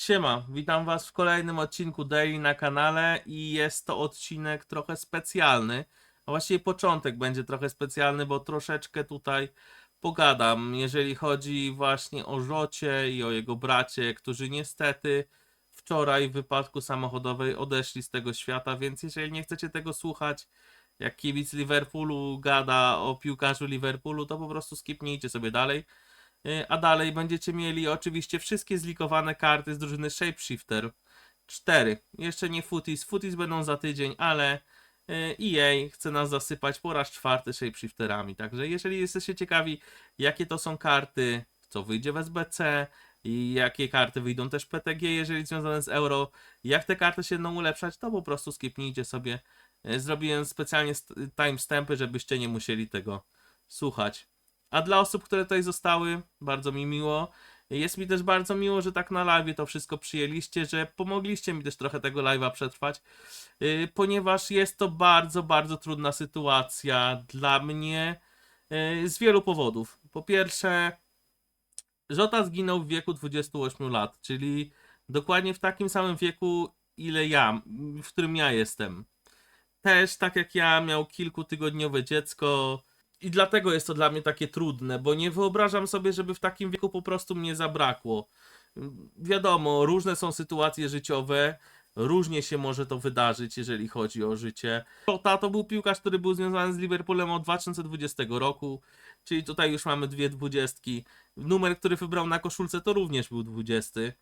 Siema, witam Was w kolejnym odcinku Daily na kanale i jest to odcinek trochę specjalny. A właściwie początek będzie trochę specjalny, bo troszeczkę tutaj pogadam, jeżeli chodzi właśnie o Rzocie i o jego bracie, którzy niestety wczoraj w wypadku samochodowej odeszli z tego świata, więc jeżeli nie chcecie tego słuchać, jak kibic Liverpoolu gada o piłkarzu Liverpoolu, to po prostu skipnijcie sobie dalej. Y, A dalej będziecie mieli oczywiście wszystkie zlikowane karty z drużyny Shapeshifter. Cztery. Jeszcze nie Footies. Footies będą za tydzień, ale EA chce nas zasypać po raz czwarty Shapeshifterami. Także jeżeli jesteście ciekawi, jakie to są karty, co wyjdzie w SBC i jakie karty wyjdą też PTG, jeżeli związane z euro, jak te karty się będą ulepszać, to po prostu skipnijcie sobie. Y, Zrobiłem specjalnie st- timestampy, żebyście nie musieli tego słuchać. A dla osób, które tutaj zostały, bardzo mi miło. Jest mi też bardzo miło, że tak na live to wszystko przyjęliście, że pomogliście mi też trochę tego live'a przetrwać, yy, ponieważ jest to bardzo, bardzo trudna sytuacja dla mnie yy, z wielu powodów. Po pierwsze, Żota zginął w wieku 28 lat, czyli dokładnie w takim samym wieku, ile ja, w którym ja jestem. Też, tak jak ja, miał kilkutygodniowe dziecko, i dlatego jest to dla mnie takie trudne, bo nie wyobrażam sobie, żeby w takim wieku po prostu mnie zabrakło. Wiadomo, różne są sytuacje życiowe, różnie się może to wydarzyć, jeżeli chodzi o życie. Szota to był piłkarz, który był związany z Liverpoolem od 2020 roku, czyli tutaj już mamy dwie dwudziestki. Numer, który wybrał na koszulce, to również był 20. E,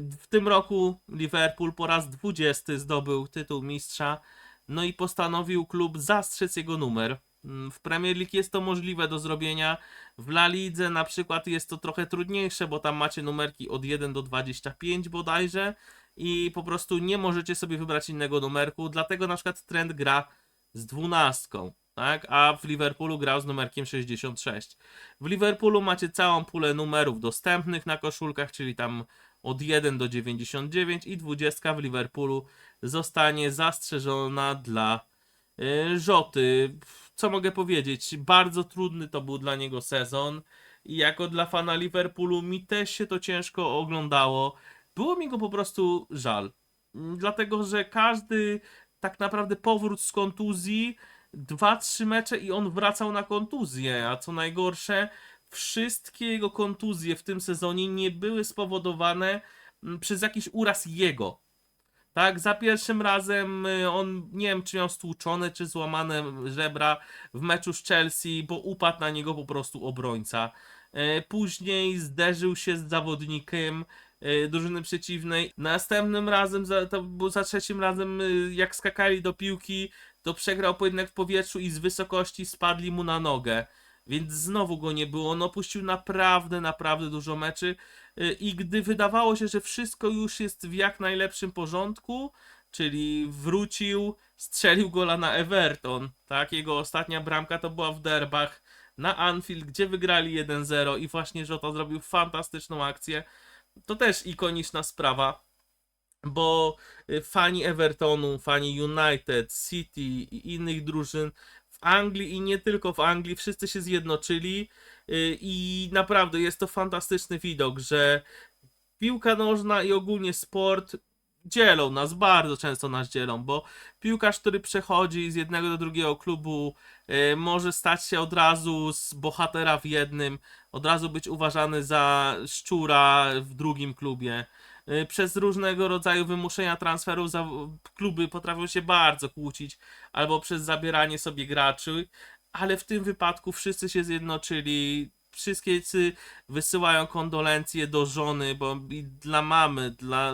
W tym roku Liverpool po raz 20 zdobył tytuł mistrza, no i postanowił klub zastrzec jego numer. Mm, W Premier League jest to możliwe do zrobienia. W La Lidze na przykład jest to trochę trudniejsze, bo tam macie numerki od 1 do 25 bodajże i po prostu nie możecie sobie wybrać innego numerku, dlatego na przykład trend gra z dwunastką, tak? A w Liverpoolu grał z numerkiem 66. W Liverpoolu macie całą pulę numerów dostępnych na koszulkach, czyli tam od 1 do 99 i 20 w Liverpoolu zostanie zastrzeżona dla y, Rzoty. Co mogę powiedzieć? Bardzo trudny to był dla niego sezon i jako dla fana Liverpoolu mi też się to ciężko oglądało. Było mi go po prostu żal. Mm, Dlatego, że każdy tak naprawdę powrót z kontuzji, dwa, trzy mecze i on wracał na kontuzję, a co najgorsze, wszystkie jego kontuzje w tym sezonie nie były spowodowane mm, przez jakiś uraz jego. Tak, za pierwszym razem y, on nie wiem, czy miał stłuczone, czy złamane żebra w meczu z Chelsea, bo upadł na niego po prostu obrońca. E, Później zderzył się z zawodnikiem e, drużyny przeciwnej. Następnym razem, to było za trzecim razem, y, jak skakali do piłki, to przegrał pojedynek w powietrzu i z wysokości spadli mu na nogę. Więc znowu go nie było. On opuścił naprawdę, naprawdę dużo meczy. Y, I gdy wydawało się, że wszystko już jest w jak najlepszym porządku, czyli wrócił, strzelił gola na Everton, tak? Jego ostatnia bramka to była w derbach na Anfield, gdzie wygrali 1-0 i właśnie Jota zrobił fantastyczną akcję. To też ikoniczna sprawa, bo y, fani Evertonu, fani United, City i innych drużyn w Anglii i nie tylko w Anglii, wszyscy się zjednoczyli i naprawdę jest to fantastyczny widok, że piłka nożna i ogólnie sport dzielą nas, bardzo często nas dzielą, bo piłkarz, który przechodzi z jednego do drugiego klubu, y, może stać się od razu z bohatera w jednym, od razu być uważany za szczura w drugim klubie. Y, Przez różnego rodzaju wymuszenia transferów kluby potrafią się bardzo kłócić, albo przez zabieranie sobie graczy, ale w tym wypadku wszyscy się zjednoczyli. Wszyscy wysyłają kondolencje do żony, bo i dla mamy, dla.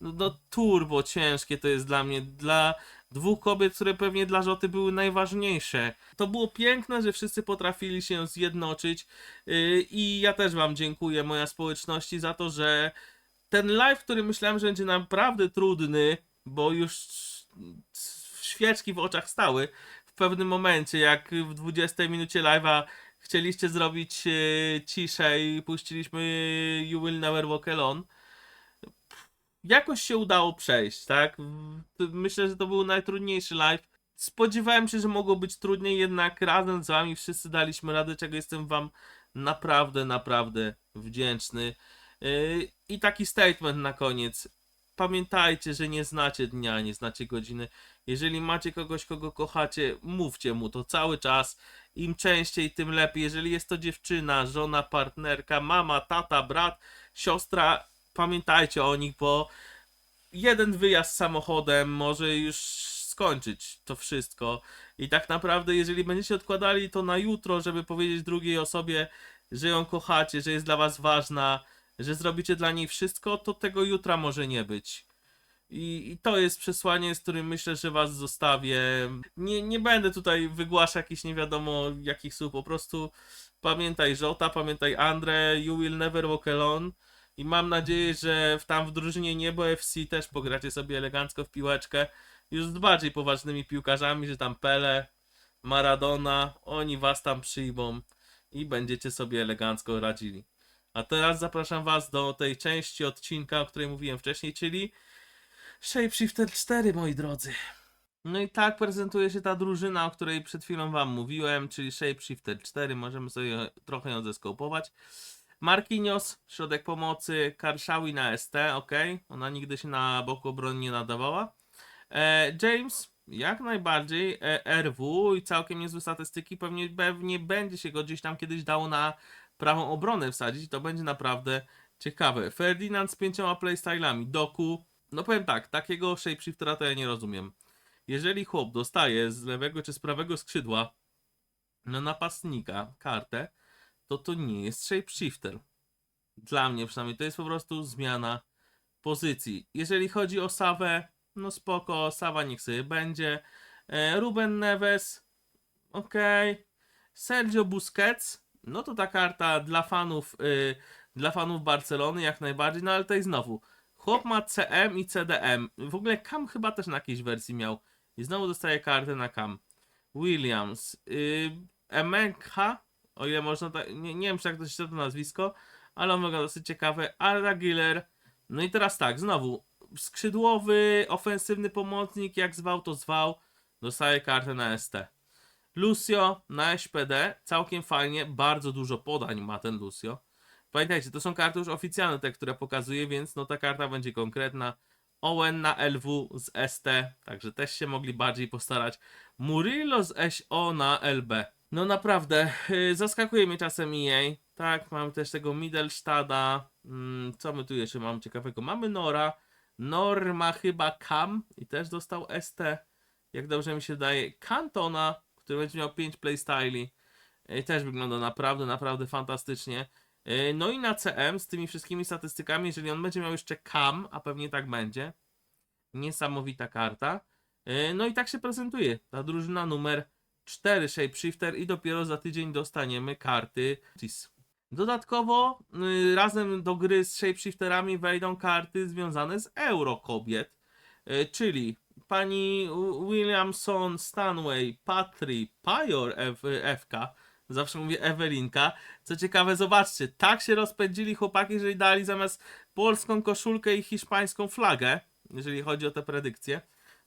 No, no turbo ciężkie to jest dla mnie. Dla dwóch kobiet, które pewnie dla Rzoty były najważniejsze. To było piękne, że wszyscy potrafili się zjednoczyć. Yy, I ja też Wam dziękuję, moja społeczności, za to, że ten live, który myślałem, że będzie naprawdę trudny, bo już świeczki w oczach stały pewnym momencie, jak w 20 minucie live'a chcieliście zrobić e, ciszę i puściliśmy You Will Never Walk Alone. Jakoś się udało przejść, tak? Myślę, że to był najtrudniejszy live. Spodziewałem się, że mogło być trudniej, jednak razem z wami wszyscy daliśmy radę, czego jestem wam naprawdę, naprawdę wdzięczny. Yy, I taki statement na koniec. Pamiętajcie, że nie znacie dnia, nie znacie godziny. Jeżeli macie kogoś, kogo kochacie, mówcie mu to cały czas. Im częściej, tym lepiej. Jeżeli jest to dziewczyna, żona, partnerka, mama, tata, brat, siostra, pamiętajcie o nich, bo jeden wyjazd samochodem może już skończyć to wszystko. I tak naprawdę, jeżeli będziecie odkładali to na jutro, żeby powiedzieć drugiej osobie, że ją kochacie, że jest dla was ważna, że zrobicie dla niej wszystko, to tego jutra może nie być. I, I to jest przesłanie, z którym myślę, że was zostawię. Nie, nie będę tutaj wygłaszał jakichś nie wiadomo jakich słów, po prostu pamiętaj Żota, pamiętaj Andre, you will never walk alone. I mam nadzieję, że w tam w drużynie Niebo FC też pogracie sobie elegancko w piłeczkę. Już z bardziej poważnymi piłkarzami, że tam Pele, Maradona, oni was tam przyjmą i będziecie sobie elegancko radzili. A teraz zapraszam was do tej części odcinka, o której mówiłem wcześniej, czyli Shapeshifter 4, moi drodzy. No i tak prezentuje się ta drużyna, o której przed chwilą wam mówiłem, czyli Shapeshifter 4. Możemy sobie trochę ją zeskopować. Marquinhos, środek pomocy, Karshawi na ST, ok. Ona nigdy się na boku obrony nie nadawała. E, James, jak najbardziej, e, RW i całkiem niezłe statystyki. Pewnie, pewnie będzie się go gdzieś tam kiedyś dało na prawą obronę wsadzić. To będzie naprawdę ciekawe. Ferdinand z pięcioma playstylami. Doku, no powiem tak, takiego shapeshiftera to ja nie rozumiem. Jeżeli chłop dostaje z lewego czy z prawego skrzydła na napastnika kartę, to to nie jest shapeshifter. Dla mnie przynajmniej to jest po prostu zmiana pozycji. Jeżeli chodzi o Sawę, no spoko, Sawa niech sobie będzie. E, Ruben Neves, ok. Sergio Busquets, no to ta karta dla fanów, y, dla fanów Barcelony jak najbardziej, no ale tutaj znowu, chłop ma CM i CDM. W ogóle Cam chyba też na jakiejś wersji miał. I znowu dostaje kartę na Cam. Williams, y, Emenka, o ile można tak, nie, nie wiem czy jak to się to nazwisko, ale on wygląda dosyć ciekawe. Arda Giller, no i teraz tak, znowu, skrzydłowy, ofensywny pomocnik, jak zwał to zwał, dostaje kartę na ST. Lucio na SPD, całkiem fajnie, bardzo dużo podań ma ten Lucio. Pamiętajcie, to są karty już oficjalne, te, które pokazuję, więc no ta karta będzie konkretna. Owen na LW z ST, także też się mogli bardziej postarać. Murillo z SO na LB. No naprawdę, yy, zaskakuje mnie czasem EA. Tak, mamy też tego Middlestada. Mm, co my tu jeszcze mamy ciekawego? Mamy Nora. Nor ma chyba Cam i też dostał ST. Jak dobrze mi się daje. Cantona, który będzie miał 5 playstyli. Yy, też wygląda naprawdę, naprawdę fantastycznie. Yy, No i na CM z tymi wszystkimi statystykami, jeżeli on będzie miał jeszcze Cam, a pewnie tak będzie. Niesamowita karta. Yy, No i tak się prezentuje ta drużyna numer 4 Shapeshifter i dopiero za tydzień dostaniemy karty TIS. Dodatkowo yy, razem do gry z Shapeshifterami wejdą karty związane z Euro kobiet, yy, czyli pani Williamson, Stanway, Patry, Pajor FK, zawsze mówię Ewelinka. Co ciekawe, zobaczcie, tak się rozpędzili chłopaki, jeżeli dali zamiast polską koszulkę i hiszpańską flagę, jeżeli chodzi o te predykcje.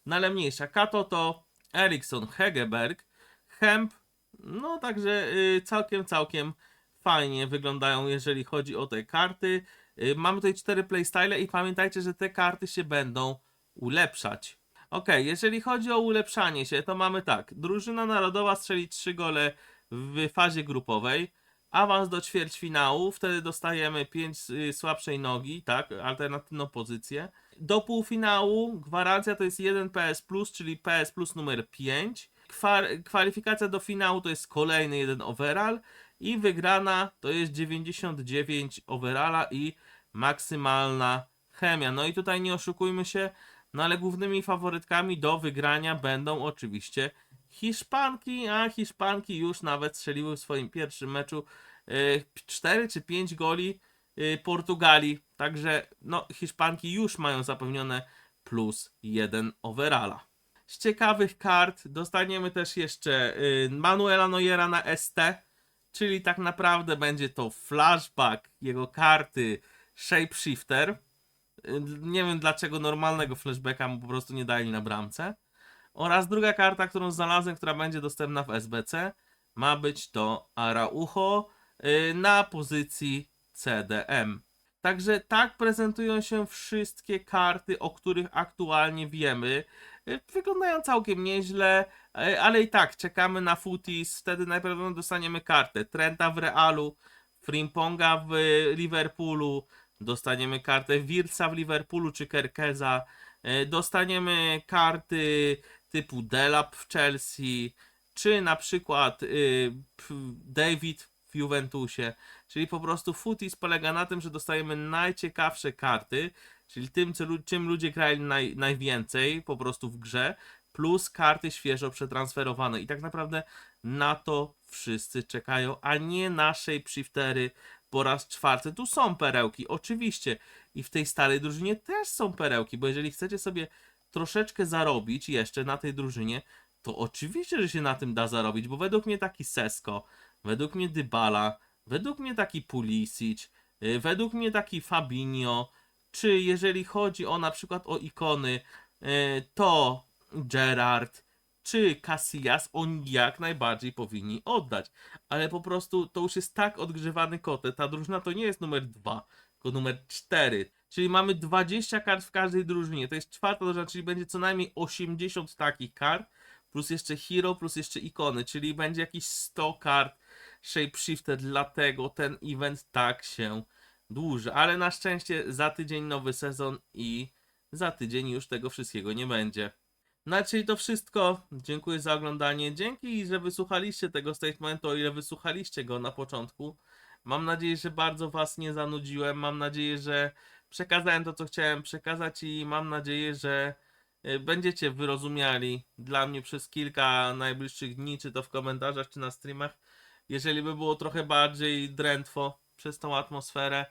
No ale mniejsza. Kato to Eriksson, Hegeberg, Hemp, no także y, całkiem, całkiem fajnie wyglądają, jeżeli chodzi o te karty. Y, mamy tutaj cztery playstyle i pamiętajcie, że te karty się będą ulepszać. Ok, jeżeli chodzi o ulepszanie się, to mamy tak. Drużyna narodowa strzeli 3 gole w fazie grupowej. Awans do ćwierćfinału, wtedy dostajemy 5 słabszej nogi, tak, alternatywną pozycję. Do półfinału gwarancja to jest 1 PS, czyli PS plus numer 5. Kwa- kwalifikacja do finału to jest kolejny jeden overall i wygrana to jest 99 overalla i maksymalna chemia. No i tutaj nie oszukujmy się, no ale głównymi faworytkami do wygrania będą oczywiście Hiszpanki, a Hiszpanki już nawet strzeliły w swoim pierwszym meczu 4 czy 5 goli y, Portugalii. Także no, Hiszpanki już mają zapewnione plus 1 overalla. Z ciekawych kart dostaniemy też jeszcze y, Manuela Neuera na ST, czyli tak naprawdę będzie to flashback jego karty Shapeshifter. Y, Nie wiem dlaczego normalnego flashbacka mu po prostu nie dali na bramce. Oraz druga karta, którą znalazłem, która będzie dostępna w SBC, ma być to Araujo y, na pozycji CDM. Także tak prezentują się wszystkie karty, o których aktualnie wiemy. Y, Wyglądają całkiem nieźle, ale i tak czekamy na Footies. Wtedy najprawdopodobniej dostaniemy kartę Trenta w Realu, Frimponga w Liverpoolu, dostaniemy kartę Wirtza w Liverpoolu czy Kerkeza, y, dostaniemy karty typu Delap w Chelsea, czy na przykład y, David w Juventusie. Czyli po prostu Footies polega na tym, że dostajemy najciekawsze karty, czyli tym, czym ludzie grali naj, najwięcej po prostu w grze, plus karty świeżo przetransferowane. I tak naprawdę na to wszyscy czekają, a nie naszej shiftery po raz czwarty. Tu są perełki, oczywiście. I w tej starej drużynie też są perełki, bo jeżeli chcecie sobie troszeczkę zarobić jeszcze na tej drużynie, to oczywiście, że się na tym da zarobić, bo według mnie taki Sesko, według mnie Dybala, według mnie taki Pulisic, y, według mnie taki Fabinho, czy jeżeli chodzi o na przykład o ikony, y, to Gerard, czy Casillas, oni jak najbardziej powinni oddać. Ale po prostu to już jest tak odgrzewany kotet. Ta drużyna to nie jest numer 2, tylko numer 4. Czyli mamy 20 kart w każdej drużynie. To jest czwarta drużyna, czyli będzie co najmniej 80 takich kart plus jeszcze hero, plus jeszcze ikony, czyli będzie jakieś 100 kart shapeshifter, dlatego ten event tak się dłuży. Ale na szczęście za tydzień nowy sezon i za tydzień już tego wszystkiego nie będzie. No to wszystko. Dziękuję za oglądanie. Dzięki, że wysłuchaliście tego statementu, o ile wysłuchaliście go na początku. Mam nadzieję, że bardzo Was nie zanudziłem. Mam nadzieję, że przekazałem to, co chciałem przekazać i mam nadzieję, że y, będziecie wyrozumiali dla mnie przez kilka najbliższych dni, czy to w komentarzach, czy na streamach. Jeżeli by było trochę bardziej drętwo przez tą atmosferę,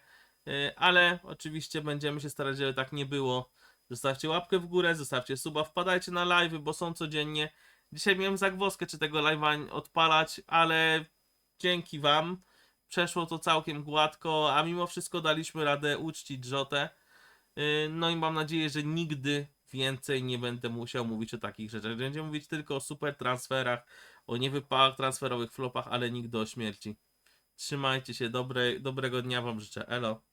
y, ale oczywiście będziemy się starać, żeby tak nie było. Zostawcie łapkę w górę, zostawcie suba, wpadajcie na live'y, bo są codziennie. Dzisiaj miałem zagwozdkę, czy tego live'a odpalać, ale dzięki Wam przeszło to całkiem gładko, a mimo wszystko daliśmy radę uczcić Jotę. Yy, No i mam nadzieję, że nigdy więcej nie będę musiał mówić o takich rzeczach. Będziemy mówić tylko o super transferach, o niewypałach transferowych, flopach, ale nigdy o śmierci. Trzymajcie się, dobre, dobrego dnia Wam życzę. Elo.